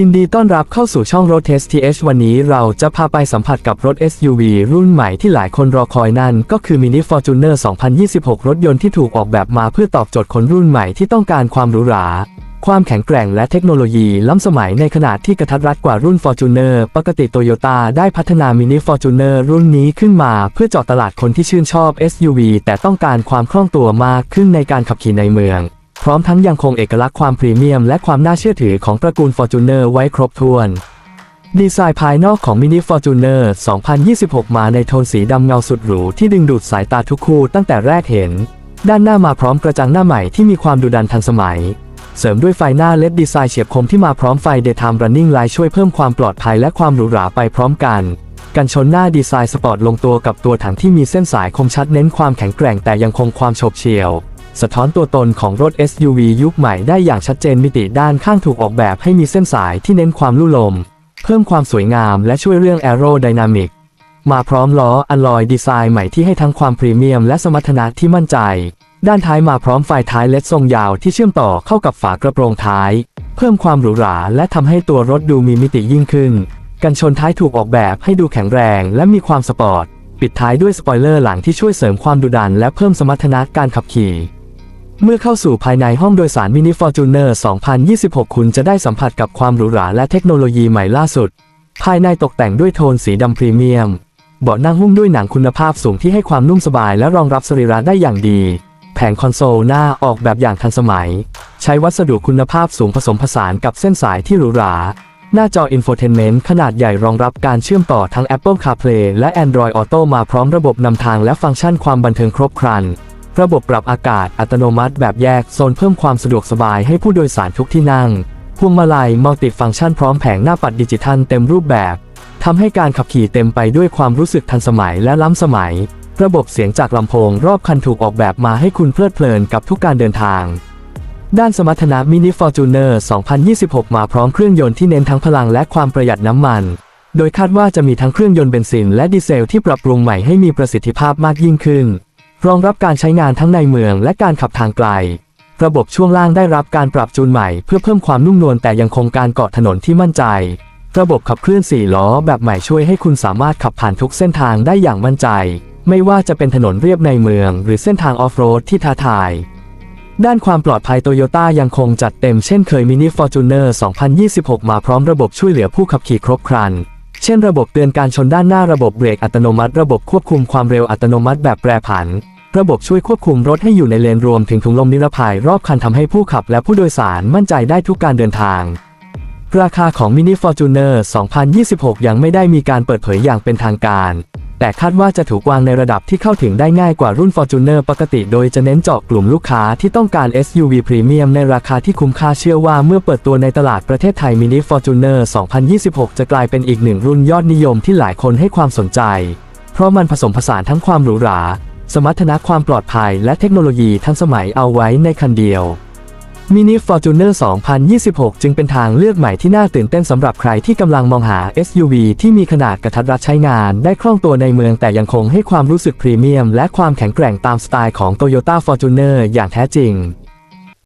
ยินดีต้อนรับเข้าสู่ช่องรถ Test TH วันนี้เราจะพาไปสัมผัสกับรถ SUV รุ่นใหม่ที่หลายคนรอคอยนั่น ก็คือ Mini Fortuner 2026 รถยนต์ที่ถูกออกแบบมาเพื่อตอบโจทย์คนรุ่นใหม่ที่ต้องการความหรูหราความแข็งแกร่งและเทคโนโลยีล้ำสมัยในขนาดที่กระทัดรัดกว่ารุ่น Fortuner ปกติ Toyota ได้พัฒนา Mini Fortuner รุ่นนี้ขึ้นมา เพื่อเจาะตลาดคนที่ชื่นชอบ SUV แต่ต้องการความคล่องตัวมากขึ้นในการขับขี่ในเมือง พร้อมทั้งยังคงเอกลักษณ์ความพรีเมียมและความน่าเชื่อถือของตระกูล Fortuner ไว้ครบถ้วน ดีไซน์ภายนอกของ Mini Fortuner 2026 มาในโทนสีดำเงาสุดหรูที่ดึงดูดสายตาทุกคู่ตั้งแต่แรกเห็น ด้านหน้ามาพร้อมกระจังหน้าใหม่ที่มีความดุดันทันสมัย เสริมด้วยไฟหน้าเลดดีไซน์เฉียบคมที่มาพร้อมไฟ Daytime Running Light ช่วยเพิ่มความปลอดภัยและความหรูหราไปพร้อมกันกันชนหน้าดีไซน์สปอร์ตลงตัวกับตัวถังที่มีเส้นสายคมชัดเน้นความแข็งแกร่งแต่ยังคงความโฉบเฉี่ยว สะท้อนตัวตนของรถ SUV ยุคใหม่ได้อย่างชัดเจนมิติด้านข้างถูกออกแบบให้มีเส้นสายที่เน้นความลู่ลม เพิ่มความสวยงามและช่วยเรื่อง Aerodynamic มาพร้อมล้ออัลลอยดีไซน์ใหม่ที่ให้ทั้งความพรีเมียมและสมรรถนะที่มั่นใจ ด้านท้ายมาพร้อมไฟท้ายเลดทรงยาวที่เชื่อมต่อเข้ากับฝากระโปรงท้าย เพิ่มความหรูหราและทำให้ตัวรถดูมีมิติยิ่งขึ้น กันชนท้ายถูกออกแบบให้ดูแข็งแรงและมีความสปอร์ต ปิดท้ายด้วยสปอยเลอร์หลังที่ช่วยเสริมความดุดันและเพิ่มสมรรถนะการขับขี่ เมื่อเข้าสู่ภายในห้องโดยสาร Mini Fortuner 2026 คุณจะได้สัมผัสกับความหรูหราและเทคโนโลยีใหม่ล่าสุด ภายในตกแต่งด้วยโทนสีดำพรีเมียม เบาะนั่งหุ้มด้วยหนังคุณภาพสูงที่ให้ความนุ่มสบายและรองรับสรีระได้อย่างดี แผงคอนโซลหน้าออกแบบอย่างทันสมัย ใช้วัสดุคุณภาพสูงผสมผสานกับเส้นสายที่หรูหรา หน้าจอ Infotainment ขนาดใหญ่รองรับการเชื่อมต่อทั้ง Apple CarPlay และ Android Auto มาพร้อมระบบนำทางและฟังก์ชันความบันเทิงครบครัน ระบบปรับอากาศอัตโนมัติแบบแยกโซนเพิ่มความสะดวกสบายให้ผู้โดยสารทุกที่นั่ง พวงมาลัยมัลติฟังก์ชันพร้อมแผงหน้าปัดดิจิทัลเต็มรูปแบบทำให้การขับขี่เต็มไปด้วยความรู้สึกทันสมัยและล้ำสมัย ระบบเสียงจากลำโพงรอบคันถูกออกแบบมาให้คุณเพลิดเพลินกับทุกการเดินทาง ด้านสมรรถนะ Mini Fortuner 2026 มาพร้อมเครื่องยนต์ที่เน้นทั้งพลังและความประหยัดน้ำมัน โดยคาดว่าจะมีทั้งเครื่องยนต์เบนซินและดีเซลที่ปรับปรุงใหม่ให้มีประสิทธิภาพมากยิ่งขึ้น รองรับการใช้งานทั้งในเมืองและการขับทางไกล ระบบช่วงล่างได้รับการปรับจูนใหม่เพื่อเพิ่มความนุ่มนวลแต่ยังคงการเกาะถนนที่มั่นใจ ระบบขับเคลื่อน4ล้อแบบใหม่ช่วยให้คุณสามารถขับผ่านทุกเส้นทางได้อย่างมั่นใจ ไม่ว่าจะเป็นถนนเรียบในเมือง หรือเส้นทางออฟโรดที่ท้าทายด้านความปลอดภัยโตโยต้ายังคงจัดเต็มเช่นเคย Mini Fortuner 2026 มาพร้อมระบบช่วยเหลือผู้ขับขี่ครบครัน เช่นระบบเตือนการชนด้านหน้าระบบเบรกอัตโนมัติ ระบบควบคุมความเร็วอัตโนมัติแบบแปรผัน ระบบช่วยควบคุมรถให้อยู่ในเลนรวมถึงถุงลมนิรภัยรอบคันทำให้ผู้ขับและผู้โดยสารมั่นใจได้ทุกการเดินทาง ราคาของ Mini Fortuner 2026 ยังไม่ได้มีการเปิดเผยอย่างเป็นทางการ แต่คาดว่าจะถูกวางในระดับที่เข้าถึงได้ง่ายกว่ารุ่น Fortuner ปกติโดยจะเน้นเจาะกลุ่มลูกค้าที่ต้องการ SUV พรีเมียมในราคาที่คุ้มค่าเชื่อว่าเมื่อเปิดตัวในตลาดประเทศไทย Mini Fortuner 2026 จะกลายเป็นอีกหนึ่งรุ่นยอดนิยมที่หลายคนให้ความสนใจ เพราะมันผสมผสานทั้งความหรูหรา สมรรถนะความปลอดภัยและเทคโนโลยีทันสมัยเอาไว้ในคันเดียว Mini Fortuner 2026 จึงเป็นทางเลือกใหม่ที่น่าตื่นเต้นสำหรับใครที่กำลังมองหา SUV ที่มีขนาดกระทัดรัดใช้งาน ได้คล่องตัวในเมืองแต่ยังคงให้ความรู้สึกพรีเมียม และความแข็งแกร่งตามสไตล์ของ Toyota Fortuner อย่างแท้จริง